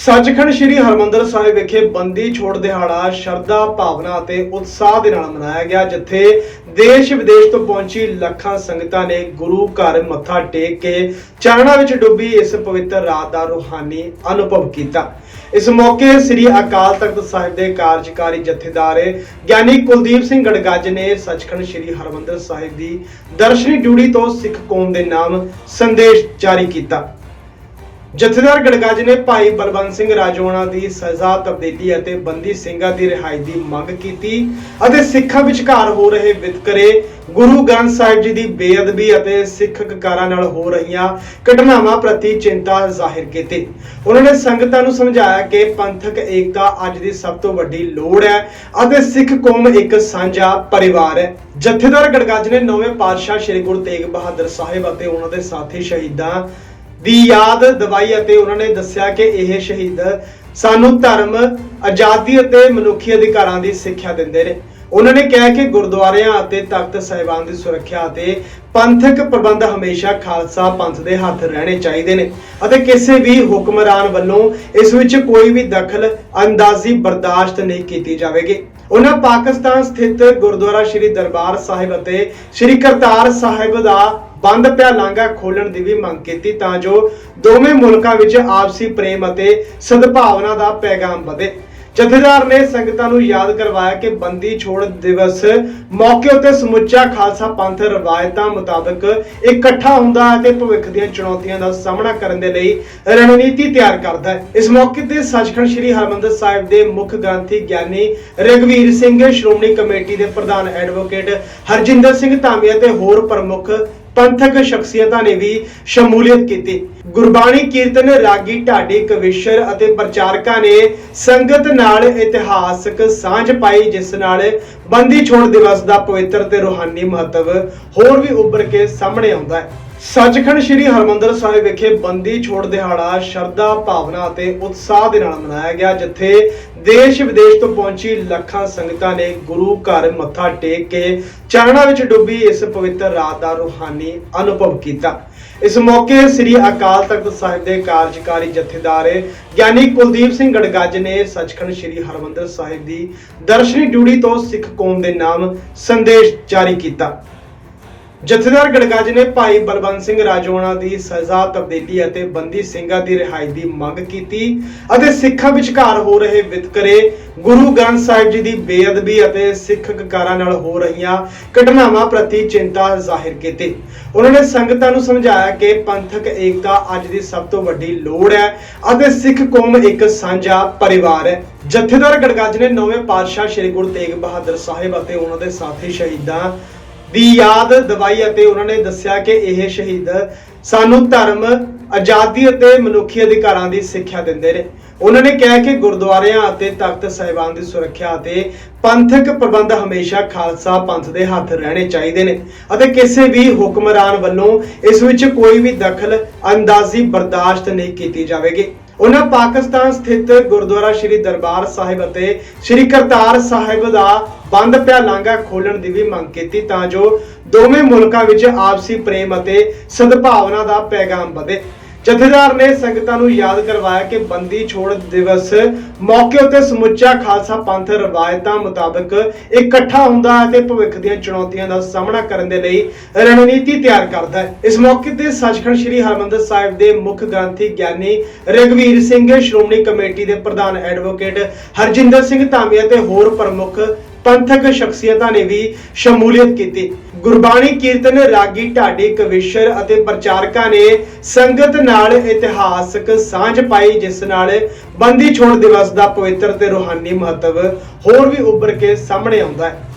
ਸੱਚਖੰਡ ਸ੍ਰੀ ਹਰਮੰਦਰ ਸਾਹਿਬ ਵਿਖੇ ਬੰਦੀ ਛੋੜ ਦਿਹਾੜਾ ਸ਼ਰਧਾ, ਭਾਵਨਾ ਅਤੇ ਉਤਸ਼ਾਹ ਦੇ ਨਾਲ ਮਨਾਇਆ ਗਿਆ, ਜਿੱਥੇ ਦੇਸ਼ ਵਿਦੇਸ਼ ਤੋਂ ਪਹੁੰਚੀ ਲੱਖਾਂ ਸੰਗਤਾਂ ਨੇ ਗੁਰੂ ਘਰ ਮੱਥਾ ਟੇਕ ਕੇ ਚਰਨਾਂ ਵਿੱਚ ਡੁੱਬੀ ਇਸ ਪਵਿੱਤਰ ਰਾਤ ਦਾ ਰੂਹਾਨੀ ਅਨੁਭਵ ਕੀਤਾ। ਇਸ ਮੌਕੇ ਸ੍ਰੀ ਅਕਾਲ ਤਖਤ ਸਾਹਿਬ ਦੇ ਕਾਰਜਕਾਰੀ ਜਥੇਦਾਰ ਗਿਆਨੀ ਕੁਲਦੀਪ ਸਿੰਘ ਗੜਗੱਜ ਨੇ ਸੱਚਖੰਡ ਸ੍ਰੀ ਹਰਮੰਦਰ ਸਾਹਿਬ ਦੀ ਦਰਸ਼ਨੀ ਡਿਊਟੀ ਤੋਂ ਸਿੱਖ ਕੌਮ ਦੇ ਨਾਮ ਸੰਦੇਸ਼ ਜਾਰੀ ਕੀਤਾ। ਜਥੇਦਾਰ ਗੜਗੱਜ ਨੇ ਭਾਈ ਬਲਵੰਤ ਸਿੰਘ ਰਾਜੋਣਾ ਦੀ ਸਜ਼ਾ ਤਬਦੀਲੀ ਅਤੇ ਬੰਦੀ ਸਿੰਘਾਂ ਦੀ ਰਿਹਾਈ ਦੀ ਮੰਗ ਕੀਤੀ ਅਤੇ ਸਿੱਖਾਂ ਵਿਚਕਾਰ ਹੋ ਰਹੇ ਵਿਤਕਰੇ, ਗੁਰੂ ਗ੍ਰੰਥ ਸਾਹਿਬ ਜੀ ਦੀ ਬੇਅਦਬੀ ਅਤੇ ਸਿੱਖ ਕਕਾਰਾਂ ਨਾਲ ਹੋ ਰਹੀਆਂ ਘਟਨਾਵਾਂ ਪ੍ਰਤੀ ਚਿੰਤਾ ਜ਼ਾਹਿਰ ਕੀਤੀ। ਉਹਨਾਂ ਨੇ ਸੰਗਤਾਂ ਨੂੰ ਸਮਝਾਇਆ ਕਿ ਪੰਥਕ ਏਕਤਾ ਅੱਜ ਦੀ ਸਭ ਤੋਂ ਵੱਡੀ ਲੋੜ ਹੈ ਅਤੇ ਸਿੱਖ ਕੌਮ ਇੱਕ ਸਾਂਝਾ ਪਰਿਵਾਰ ਹੈ। ਜਥੇਦਾਰ ਗੜਗੱਜ ਨੇ ਨੌਵੇਂ ਪਾਤਸ਼ਾਹ ਸ੍ਰੀ ਗੁਰੂ ਤੇਗ ਬਹਾਦਰ ਸਾਹਿਬ ਅਤੇ ਉਹਨਾਂ ਦੇ ਸਾਥੀ ਸ਼ਹੀਦਾਂ ਦੀ ਯਾਦ ਦਵਾਈ ਅਤੇ ਉਹਨਾਂ ਨੇ ਦੱਸਿਆ ਕਿ ਇਹ ਸ਼ਹੀਦ ਸਾਨੂੰ ਧਰਮ, ਆਜ਼ਾਦੀ ਅਤੇ ਮਨੁੱਖੀ ਅਧਿਕਾਰਾਂ ਦੀ ਸਿੱਖਿਆ ਦਿੰਦੇ ਨੇ। ਉਹਨਾਂ ਨੇ ਕਿਹਾ ਕਿ ਗੁਰਦੁਆਰਿਆਂ ਅਤੇ ਤਖਤ ਸਾਹਿਬਾਨ ਦੀ ਸੁਰੱਖਿਆ ਅਤੇ ਪੰਥਕ ਪ੍ਰਬੰਧ ਹਮੇਸ਼ਾ ਖਾਲਸਾ ਪੰਥ ਦੇ ਹੱਥ ਰਹਿਣੇ ਚਾਹੀਦੇ ਨੇ ਅਤੇ ਕਿਸੇ ਵੀ ਹੁਕਮਰਾਨ ਵੱਲੋਂ ਇਸ ਵਿੱਚ ਕੋਈ ਵੀ ਦਖਲ, ਅੰਦਾਜ਼ੀ ਬਰਦਾਸ਼ਤ ਨਹੀਂ ਕੀਤੀ ਜਾਵੇਗੀ। ਉਹਨਾਂ ਪਾਕਿਸਤਾਨ ਸਥਿਤ ਗੁਰਦੁਆਰਾ ਸ੍ਰੀ ਦਰਬਾਰ ਸਾਹਿਬ ਅਤੇ ਸ੍ਰੀ ਕਰਤਾਰ ਸਾਹਿਬ ਦਾ ਬੰਦ ਪਿਆ ਲਾਂਘਾ ਖੋਲਣ ਦੀ ਵੀ ਮੰਗ ਕੀਤੀ ਤਾਂ ਜੋ ਦੋਵੇਂ ਮੁਲਕਾਂ ਵਿੱਚ ਆਪਸੀ ਪ੍ਰੇਮ ਅਤੇ ਸਦਭਾਵਨਾ ਦਾ ਪੈਗਾਮ ਵਧੇ। ਜਥੇਦਾਰ ਨੇ ਸੰਗਤਾਂ ਨੂੰ ਯਾਦ ਕਰਵਾਇਆ ਕਿ ਬੰਦੀ ਛੋੜ ਦਿਵਸ ਮੌਕੇ ਉੱਤੇ ਸਮੁੱਚਾ ਖਾਲਸਾ ਪੰਥ ਰਵਾਇਤਾਂ ਮੁਤਾਬਕ ਇਕੱਠਾ ਹੁੰਦਾ ਹੈ ਤੇ ਭਵਿੱਖ ਦੀਆਂ ਚੁਣੌਤੀਆਂ ਦਾ ਸਾਹਮਣਾ ਕਰਨ ਦੇ ਲਈ ਰਣਨੀਤੀ ਤਿਆਰ ਕਰਦਾ ਹੈ। ਇਸ ਮੌਕੇ ਤੇ ਸੱਚਖੰਡ ਸ੍ਰੀ ਹਰਮੰਦਰ ਸਾਹਿਬ ਦੇ ਮੁੱਖ ਗ੍ਰੰਥੀ ਗਿਆਨੀ ਰਗਵੀਰ ਸਿੰਘ ਸ਼੍ਰੋਮਣੀ ਕਮੇਟੀ ਦੇ ਪ੍ਰਧਾਨ ਐਡਵੋਕੇਟ ਹਰਜਿੰਦਰ ਸਿੰਘ ਧਾਮੀ ਤੇ ਹੋਰ ਪ੍ਰਮੁੱਖ ਪੰਥਕ ਸ਼ਖਸੀਅਤਾਂ ਨੇ ਵੀ ਸ਼ਮੂਲੀਅਤ ਕੀਤੀ। ਗੁਰਬਾਣੀ ਕੀਰਤਨ ਰਾਗੀ ਢਾਡੀ ਕਵਿਸ਼ਰ ਅਤੇ ਪ੍ਰਚਾਰਕਾਂ ਨੇ ਸੰਗਤ ਨਾਲ ਇਤਿਹਾਸਕ ਸਾਂਝ ਪਾਈ, ਜਿਸ ਨਾਲ ਬੰਦੀ ਛੋੜ ਦਿਵਸ ਦਾ ਪਵਿੱਤਰ ਤੇ ਰੂਹਾਨੀ ਮਹੱਤਵ ਹੋਰ ਵੀ ਉੱਭਰ ਕੇ ਸਾਹਮਣੇ ਆਉਂਦਾ ਹੈ। ਸੱਚਖੰਡ ਸ੍ਰੀ ਹਰਮੰਦਰ ਸਾਹਿਬ ਵਿਖੇ ਬੰਦੀ ਛੋੜ ਦਿਹਾੜਾ ਸ਼ਰਧਾ, ਭਾਵਨਾ ਅਤੇ ਉਤਸ਼ਾਹ ਦੇ ਨਾਲ ਮਨਾਇਆ ਗਿਆ, ਜਿੱਥੇ ਦੇਸ਼ ਵਿਦੇਸ਼ ਤੋਂ ਪਹੁੰਚੀ ਲੱਖਾਂ ਸੰਗਤਾਂ ਨੇ ਗੁਰੂ ਘਰ ਮੱਥਾ ਟੇਕ ਕੇ ਚਰਨਾਂ ਵਿੱਚ ਡੁੱਬੀ ਇਸ ਪਵਿੱਤਰ ਰਾਤ ਦਾ ਰੂਹਾਨੀ ਅਨੁਭਵ ਕੀਤਾ। ਇਸ ਮੌਕੇ ਸ੍ਰੀ ਅਕਾਲ ਤਖਤ ਸਾਹਿਬ ਦੇ ਕਾਰਜਕਾਰੀ ਜਥੇਦਾਰ ਗਿਆਨੀ ਕੁਲਦੀਪ ਸਿੰਘ ਗੜਗੱਜ ਨੇ ਸੱਚਖੰਡ ਸ੍ਰੀ ਹਰਮੰਦਰ ਸਾਹਿਬ ਦੀ ਦਰਸ਼ਨੀ ਡਿਊਟੀ ਤੋਂ ਸਿੱਖ ਕੌਮ ਦੇ ਨਾਮ ਸੰਦੇਸ਼ ਜਾਰੀ ਕੀਤਾ। ਜਥੇਦਾਰ ਗੜਗੱਜ ਨੇ ਭਾਈ ਬਲਵੰਤ ਸਿੰਘ ਰਾਜੋਣਾ ਦੀ ਸਜ਼ਾ, ਤਬਦੀਲੀ ਅਤੇ ਬੰਦੀ ਸਿੰਘਾਂ ਦੀ ਰਿਹਾਈ ਦੀ ਮੰਗ ਕੀਤੀ ਅਤੇ ਸਿੱਖਾਂ ਵਿਚਕਾਰ ਹੋ ਰਹੇ ਵਿਤਕਰੇ, ਗੁਰੂ ਗ੍ਰੰਥ ਸਾਹਿਬ ਜੀ ਦੀ ਬੇਅਦਬੀ ਅਤੇ ਸਿੱਖ ਕਕਾਰਾਂ ਨਾਲ ਹੋ ਰਹੀਆਂ ਘਟਨਾਵਾਂ ਪ੍ਰਤੀ ਚਿੰਤਾ ਜ਼ਾਹਿਰ ਕੀਤੀ। ਉਹਨਾਂ ਨੇ ਸੰਗਤਾਂ ਨੂੰ ਸਮਝਾਇਆ ਕਿ ਪੰਥਕ ਏਕਤਾ ਅੱਜ ਦੀ ਸਭ ਤੋਂ ਵੱਡੀ ਲੋੜ ਹੈ ਅਤੇ ਸਿੱਖ ਕੌਮ ਇੱਕ ਸਾਂਝਾ ਪਰਿਵਾਰ ਹੈ। ਜਥੇਦਾਰ ਗੜਗੱਜ ਨੇ ਨੌਵੇਂ ਪਾਤਸ਼ਾਹ ਸ੍ਰੀ ਗੁਰੂ ਤੇਗ ਬਹਾਦਰ ਸਾਹਿਬ ਅਤੇ ਉਹਨਾਂ ਦੇ ਸਾਥੀ ਸ਼ਹੀਦਾਂ ਦੀ ਯਾਦ ਦਵਾਈ ਅਤੇ ਉਹਨਾਂ ਨੇ ਦੱਸਿਆ ਕਿ ਇਹ ਸ਼ਹੀਦ ਸਾਨੂੰ ਧਰਮ, ਆਜ਼ਾਦੀ ਅਤੇ ਮਨੁੱਖੀ ਅਧਿਕਾਰਾਂ ਦੀ ਸਿੱਖਿਆ ਦਿੰਦੇ ਨੇ। ਉਹਨਾਂ ਨੇ ਕਿਹਾ ਕਿ ਗੁਰਦੁਆਰਿਆਂ ਅਤੇ ਤਖਤ ਸਾਹਿਬਾਨ ਦੀ ਸੁਰੱਖਿਆ ਅਤੇ ਪੰਥਕ ਪ੍ਰਬੰਧ ਹਮੇਸ਼ਾ ਖਾਲਸਾ ਪੰਥ ਦੇ ਹੱਥ ਰਹਿਣੇ ਚਾਹੀਦੇ ਨੇ ਅਤੇ ਕਿਸੇ ਵੀ ਹੁਕਮਰਾਨ ਵੱਲੋਂ ਇਸ ਵਿੱਚ ਕੋਈ ਵੀ ਦਖਲ, ਅੰਦਾਜ਼ੀ ਬਰਦਾਸ਼ਤ ਨਹੀਂ ਕੀਤੀ ਜਾਵੇਗੀ। ਉਹਨਾਂ ਪਾਕਿਸਤਾਨ ਸਥਿਤ ਗੁਰਦੁਆਰਾ ਸ੍ਰੀ ਦਰਬਾਰ ਸਾਹਿਬ ਅਤੇ ਸ੍ਰੀ ਕਰਤਾਰ ਸਾਹਿਬ ਦਾ ਬੰਦ ਪਿਆ ਲਾਂਘਾ ਖੋਲਣ ਦੀ ਵੀ ਮੰਗ ਕੀਤੀ ਤਾਂ ਜੋ ਦੋਵੇਂ ਮੁਲਕਾਂ ਵਿੱਚ ਆਪਸੀ ਪ੍ਰੇਮ ਅਤੇ ਸਦਭਾਵਨਾ ਦਾ ਪੈਗਾਮ ਵਧੇ। ਜਥੇਦਾਰ ਨੇ ਸੰਗਤਾਂ ਨੂੰ ਯਾਦ ਕਰਵਾਇਆ ਕਿ ਬੰਦੀ ਛੋੜ ਦਿਵਸ ਮੌਕੇ ਉੱਤੇ ਸਮੁੱਚਾ ਖਾਲਸਾ ਪੰਥ ਰਵਾਇਤਾਂ ਮੁਤਾਬਕ ਇਕੱਠਾ ਹੁੰਦਾ ਹੈ ਤੇ ਭਵਿੱਖ ਦੀਆਂ ਚੁਣੌਤੀਆਂ ਦਾ ਸਾਹਮਣਾ ਕਰਨ ਦੇ ਲਈ ਰਣਨੀਤੀ ਤਿਆਰ ਕਰਦਾ ਹੈ। ਇਸ ਮੌਕੇ ਤੇ ਸੱਚਖੰਡ ਸ੍ਰੀ ਹਰਮੰਦਰ ਸਾਹਿਬ ਦੇ ਮੁੱਖ ਗ੍ਰੰਥੀ ਗਿਆਨੀ ਰਗਵੀਰ ਸਿੰਘ, ਸ਼੍ਰੋਮਣੀ ਕਮੇਟੀ ਦੇ ਪ੍ਰਧਾਨ ਐਡਵੋਕੇਟ ਹਰਜਿੰਦਰ ਸਿੰਘ ਧਾਮੀਆ ਤੇ ਹੋਰ ਪ੍ਰਮੁੱਖ ਪੰਥਕ ਸ਼ਖਸੀਅਤਾਂ ਨੇ ਵੀ ਸ਼ਮੂਲੀਅਤ ਕੀਤੀ। ਗੁਰਬਾਣੀ ਕੀਰਤਨ ਰਾਗੀ ਢਾਡੀ ਕਵਿਸ਼ਰ ਅਤੇ ਪ੍ਰਚਾਰਕਾਂ ਨੇ ਸੰਗਤ ਨਾਲ ਇਤਿਹਾਸਕ ਸਾਂਝ ਪਾਈ, ਜਿਸ ਨਾਲ ਬੰਦੀ ਛੋੜ ਦਿਵਸ ਦਾ ਪਵਿੱਤਰ ਤੇ ਰੂਹਾਨੀ ਮਹੱਤਵ ਹੋਰ ਵੀ ਉੱਭਰ ਕੇ ਸਾਹਮਣੇ ਆਉਂਦਾ ਹੈ।